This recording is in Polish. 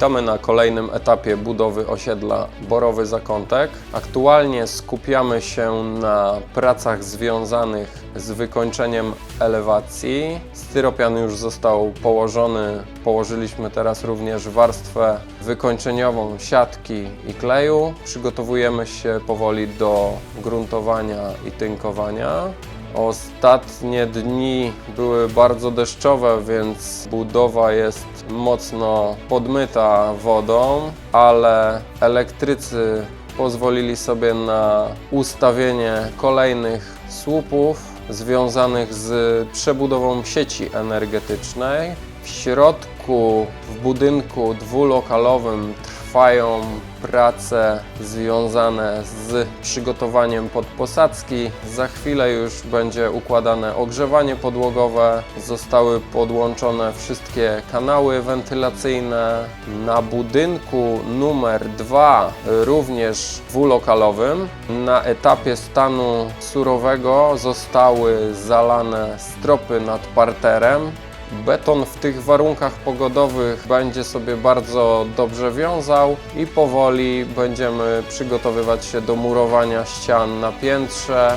Witamy na kolejnym etapie budowy osiedla Borowy Zakątek. Aktualnie skupiamy się na pracach związanych z wykończeniem elewacji. Styropian już został położony. Położyliśmy teraz również warstwę wykończeniową siatki i kleju. Przygotowujemy się powoli do gruntowania i tynkowania. Ostatnie dni były bardzo deszczowe, więc budowa jest mocno podmyta wodą, ale elektrycy pozwolili sobie na ustawienie kolejnych słupów związanych z przebudową sieci energetycznej. W środku, w budynku dwulokalowym trwają prace związane z przygotowaniem podposadzki. Za chwilę już będzie układane ogrzewanie podłogowe. Zostały podłączone wszystkie kanały wentylacyjne. Na budynku numer 2, również dwulokalowym, na etapie stanu surowego zostały zalane stropy nad parterem. Beton w tych warunkach pogodowych będzie sobie bardzo dobrze wiązał i powoli będziemy przygotowywać się do murowania ścian na piętrze.